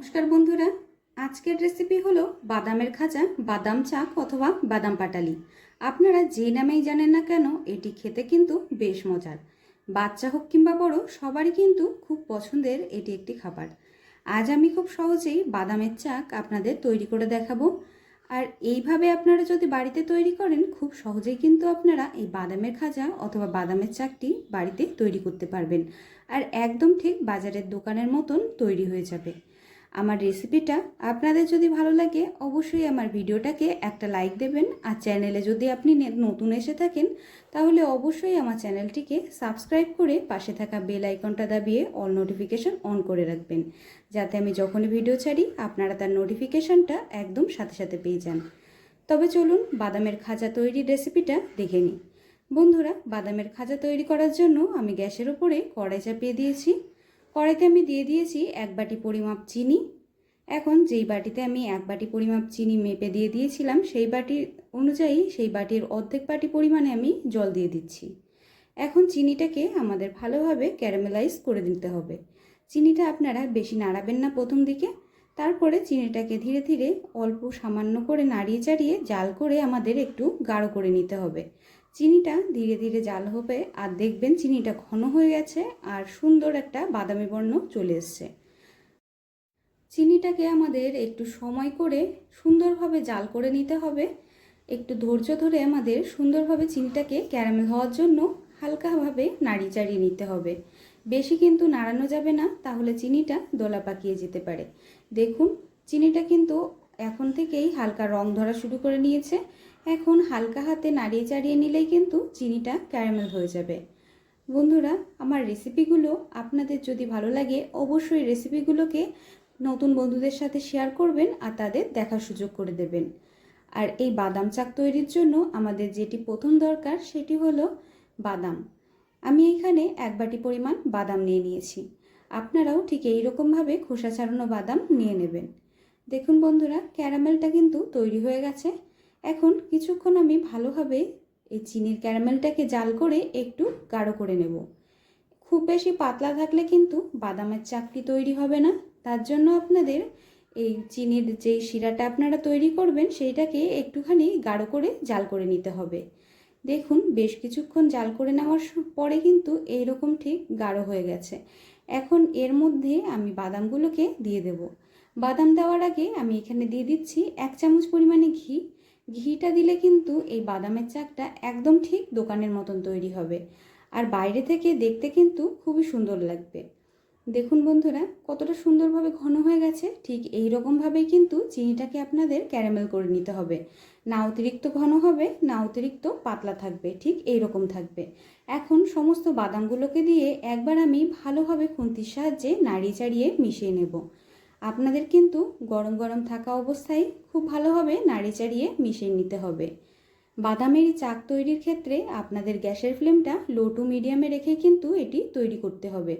নমস্কার বন্ধুরা। আজকের রেসিপি হলো বাদামের খাজা, বাদাম চাক অথবা বাদাম পাটালি। আপনারা যে নামেই জানেন না কেন, এটি খেতে কিন্তু বেশ মজার। বাচ্চা হোক কিংবা বড়, সবারই কিন্তু খুব পছন্দের এটি একটি খাবার। আজ আমি খুব সহজেই বাদামের চাক আপনাদের তৈরি করে দেখাবো। আর এইভাবে আপনারা যদি বাড়িতে তৈরি করেন, খুব সহজেই কিন্তু আপনারা এই বাদামের খাজা অথবা বাদামের চাকটি বাড়িতে তৈরি করতে পারবেন। আর একদম ঠিক বাজারের দোকানের মতন তৈরি হয়ে যাবে। আমার রেসিপিটা আপনাদের যদি ভালো লাগে, অবশ্যই আমার ভিডিওটাকে একটা লাইক দেবেন। আর চ্যানেলে যদি আপনি নতুন এসে থাকেন, তাহলে অবশ্যই আমার চ্যানেলটিকে সাবস্ক্রাইব করে পাশে থাকা বেল আইকনটা দাবিয়ে অল নোটিফিকেশন অন করে রাখবেন। যাতে আমি যখনই ভিডিও ছাড়ি, আপনারা তার নোটিফিকেশনটা একদম সাথে সাথে পেয়ে যান। তবে চলুন বাদামের খাজা তৈরির রেসিপিটা দেখে নিই। বন্ধুরা, বাদামের খাজা তৈরি করার জন্য আমি গ্যাসের ওপরে কড়াই চাপিয়ে দিয়েছি। কড়াইতে আমি দিয়ে দিয়েছি এক বাটি পরিমাপ চিনি। এখন যেই বাটিতে আমি এক বাটি পরিমাপ চিনি মেপে দিয়ে দিয়েছিলাম, সেই বাটির অনুযায়ী সেই বাটির অর্ধেক বাটি পরিমাণে আমি জল দিয়ে দিচ্ছি। এখন চিনিটাকে আমাদের ভালোভাবে ক্যারামেলাইজ করে দিতে হবে। চিনিটা আপনারা বেশি নাড়াবেন না প্রথম দিকে। তারপরে চিনিটাকে ধীরে ধীরে অল্প সামান্য করে নাড়িয়ে চাড়িয়ে জাল করে আমাদের একটু গাঢ় করে নিতে হবে। চিনিটা ধীরে ধীরে জাল হবে আর দেখবেন চিনিটা ঘন হয়ে গেছে আর সুন্দর একটা বাদামি বর্ণ চলে এসছে। চিনিটাকে আমাদের একটু সময় করে সুন্দরভাবে জাল করে নিতে হবে। একটু ধৈর্য ধরে আমাদের সুন্দরভাবে চিনিটাকে ক্যারামেল হওয়ার জন্য হালকাভাবে নাড়ি চাড়িয়ে নিতে হবে। বেশি কিন্তু নাড়ানো যাবে না, তাহলে চিনিটা দোলা পাকিয়ে যেতে পারে। দেখুন, চিনিটা কিন্তু এখন থেকেই হালকা রং ধরা শুরু করে নিয়েছে। এখন হালকা হাতে নাড়িয়ে চাড়িয়ে নিলেই কিন্তু চিনিটা ক্যারামেল হয়ে যাবে। বন্ধুরা, আমার রেসিপিগুলো আপনাদের যদি ভালো লাগে, অবশ্যই রেসিপিগুলোকে নতুন বন্ধুদের সাথে শেয়ার করবেন আর তাদের দেখার সুযোগ করে দেবেন। আর এই বাদাম চাক তৈরির জন্য আমাদের যেটি প্রথম দরকার সেটি হলো বাদাম। আমি এখানে এক বাটি পরিমাণ বাদাম নিয়ে নিয়েছি। আপনারাও ঠিক এই রকমভাবে খোসা ছাড়ানো বাদাম নিয়ে নেবেন। দেখুন বন্ধুরা ক্যারামেলটা কিন্তু তৈরি হয়ে গেছে। এখন কিছুক্ষণ আমি ভালোভাবে এই চিনির ক্যারামেলটাকে জাল করে একটু গাঢ় করে নেব। খুব বেশি পাতলা থাকলে কিন্তু বাদামের চাকটি তৈরি হবে না। তার জন্য আপনাদের এই চিনির যেই শিরাটা আপনারা তৈরি করবেন, সেইটাকে একটুখানি গাঢ় করে জাল করে নিতে হবে। দেখুন, বেশ কিছুক্ষণ জাল করে নেওয়ার পরে কিন্তু এইরকম ঠিক গাঢ় হয়ে গেছে। এখন এর মধ্যে আমি বাদামগুলোকে দিয়ে দেব। বাদাম দেওয়ার আগে আমি এখানে দিয়ে দিচ্ছি এক চামচ পরিমাণে ঘি ঘিটা দিলে কিন্তু এই বাদামের চাকটা একদম ঠিক দোকানের মতন তৈরি হবে। আর বাইরে থেকে দেখতে কিন্তু খুবই সুন্দর লাগবে। দেখুন বন্ধুরা, কতটা সুন্দরভাবে ঘন হয়ে গেছে। ঠিক এই রকমভাবেই কিন্তু চিনিটাকে আপনাদের ক্যারামেল করে নিতে হবে। না অতিরিক্ত ঘন হবে, না অতিরিক্ত পাতলা থাকবে, ঠিক এই রকম থাকবে। এখন সমস্ত বাদামগুলোকে দিয়ে একবার আমি ভালোভাবে খুন্তির সাহায্যে নাড়িয়ে চাড়িয়ে মিশিয়ে নেব। আপনাদের কিন্তু গরম গরম থাকা অবস্থায় খুব ভালোভাবে নাড়িয়ে চাড়িয়ে মিশিয়ে নিতে হবে। বাদামের চাক তৈরির ক্ষেত্রে আপনাদের গ্যাসের ফ্লেমটা লো টু মিডিয়ামে রেখে কিন্তু এটি তৈরি করতে হবে।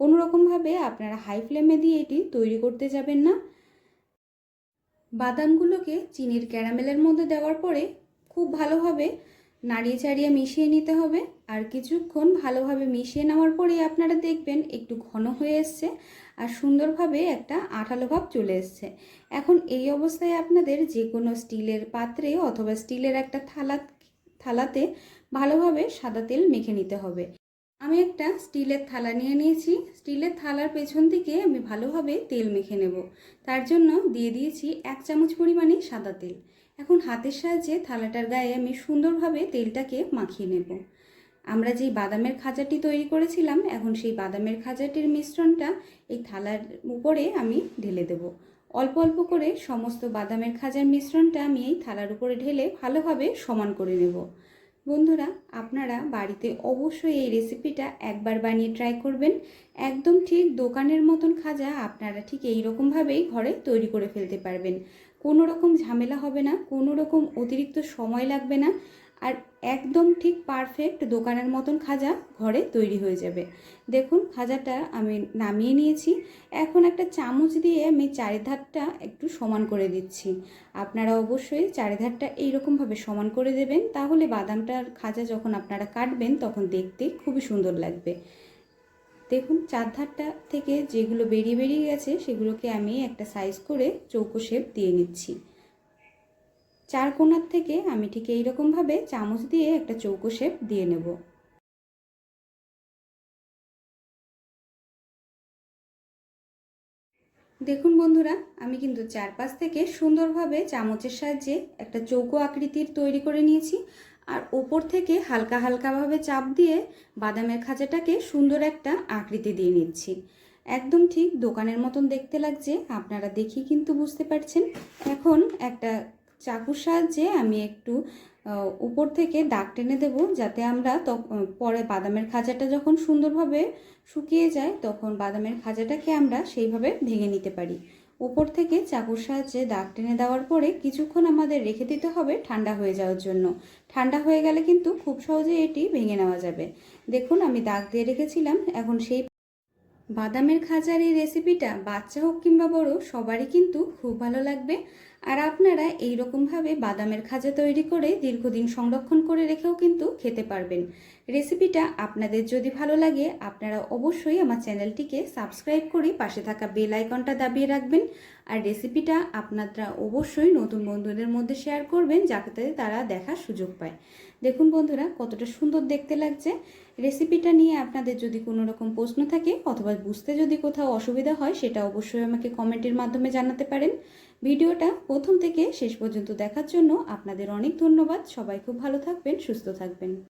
কোনো রকমভাবে আপনারা হাই ফ্লেমে দিয়ে এটি তৈরি করতে যাবেন না। বাদামগুলোকে চিনির ক্যারামেলের মধ্যে দেওয়ার পরে খুব ভালোভাবে নাড়িয়ে চাড়িয়ে মিশিয়ে নিতে হবে। আর কিছুক্ষণ ভালোভাবে মিশিয়ে নেওয়ার পরে আপনারা দেখবেন একটু ঘন হয়ে এসছে আর সুন্দরভাবে একটা আঠালো ভাব চলে এসছে। এখন এই অবস্থায় আপনাদের যে কোনো স্টিলের পাত্রে অথবা স্টিলের একটা থালা, থালাতে ভালোভাবে সাদা তেল মেখে নিতে হবে। আমি একটা স্টিলের থালা নিয়ে নিয়েছি। স্টিলের থালার পেছন থেকে আমি ভালোভাবে তেল মেখে নেব। তার জন্য দিয়ে দিয়েছি এক চামচ পরিমাণে সাদা তেল। এখন হাতের সাহায্যে থালাটার গায়ে আমি সুন্দরভাবে তেলটাকে মাখিয়ে নেব। আমরা যেই বাদামের খাজাটি তৈরি করেছিলাম, এখন সেই বাদামের খাজাটির মিশ্রণটা এই থালার উপরে আমি ঢেলে দেব। অল্প অল্প করে সমস্ত বাদামের খাজার মিশ্রণটা আমি এই থালার উপরে ঢেলে ভালোভাবে সমান করে নেব। বন্ধুরা, আপনারা বাড়িতে অবশ্যই এই রেসিপিটা একবার বানিয়ে ট্রাই করবেন। একদম ঠিক দোকানের মতন খাজা আপনারা ঠিক এই রকমভাবেই ঘরে তৈরি করে ফেলতে পারবেন। কোনো রকম ঝামেলা হবে না, কোনো রকম অতিরিক্ত সময় লাগবে না আর একদম ঠিক পারফেক্ট দোকানের মতন খাজা ঘরে তৈরি হয়ে যাবে। দেখুন খাজাটা আমি নামিয়ে নিয়েছি। এখন একটা চামচ দিয়ে আমি চারিধারটা একটু সমান করে দিচ্ছি। আপনারা অবশ্যই চারিধারটা এইরকমভাবে সমান করে দেবেন, তাহলে বাদামটার খাজা যখন আপনারা কাটবেন তখন দেখতে খুবই সুন্দর লাগবে। দেখুন, চারধারটা থেকে যেগুলো বেরিয়ে বেরিয়ে গেছে, সেগুলোকে আমি একটা সাইজ করে চৌকো শেপ দিয়ে নিচ্ছি। চার কোণার থেকে আমি ঠিক এইরকমভাবে চামচ দিয়ে একটা চৌকো শেপ দিয়ে নেব। দেখুন বন্ধুরা, আমি কিন্তু চারপাশ থেকে সুন্দরভাবে চামচের সাহায্যে একটা চৌকো আকৃতির তৈরি করে নিয়েছি। আর ওপর থেকে হালকা হালকাভাবে চাপ দিয়ে বাদামের খাঁচাটাকে সুন্দর একটা আকৃতি দিয়ে নিচ্ছি। একদম ঠিক দোকানের মতন দেখতে লাগছে, আপনারা দেখি কিন্তু বুঝতে পারছেন। এখন একটা চাকুর সাহায্যে আমি একটু উপর থেকে দাগ টেনে দেবো যাতে আমরা পরে বাদামের খাজাটা যখন সুন্দরভাবে শুকিয়ে যায় তখন বাদামের খাজাটাকে আমরা সেইভাবে ভেঙে নিতে পারি। উপর থেকে চাকুর সাহায্যে দাগ টেনে দেওয়ার পরে কিছুক্ষণ আমাদের রেখে দিতে হবে ঠান্ডা হয়ে যাওয়ার জন্য। ঠান্ডা হয়ে গেলে কিন্তু খুব সহজে এটি ভেঙে নেওয়া যাবে। দেখুন, আমি দাগ দিয়ে রেখেছিলাম, এখন সেই বাদামের খাজার এই রেসিপিটা বাচ্চা হোক কিংবা বড়, সবারই কিন্তু খুব ভালো লাগবে। আর আপনারা এই রকমভাবে বাদামের খাজা তৈরি করে দীর্ঘদিন সংরক্ষণ করে রেখেও কিন্তু খেতে পারবেন। রেসিপিটা আপনাদের যদি ভালো লাগে, আপনারা অবশ্যই আমার চ্যানেলটিকে সাবস্ক্রাইব করে পাশে থাকা বেল আইকনটা দাবিয়ে রাখবেন। আর রেসিপিটা আপনারা অবশ্যই নতুন বন্ধুদের মধ্যে শেয়ার করবেন, যাতে তারা দেখার সুযোগ পায়। দেখুন বন্ধুরা, কতটা সুন্দর দেখতে লাগছে। রেসিপিটা নিয়ে আপনাদের যদি কোনো রকম প্রশ্ন থাকে অথবা বুঝতে যদি কোথাও অসুবিধা হয়, সেটা অবশ্যই আমাকে কমেন্টের মাধ্যমে জানাতে পারেন। ভিডিওটা প্রথম থেকে শেষ পর্যন্ত দেখার জন্য আপনাদের অনেক ধন্যবাদ। সবাই খুব ভালো থাকবেন, সুস্থ থাকবেন।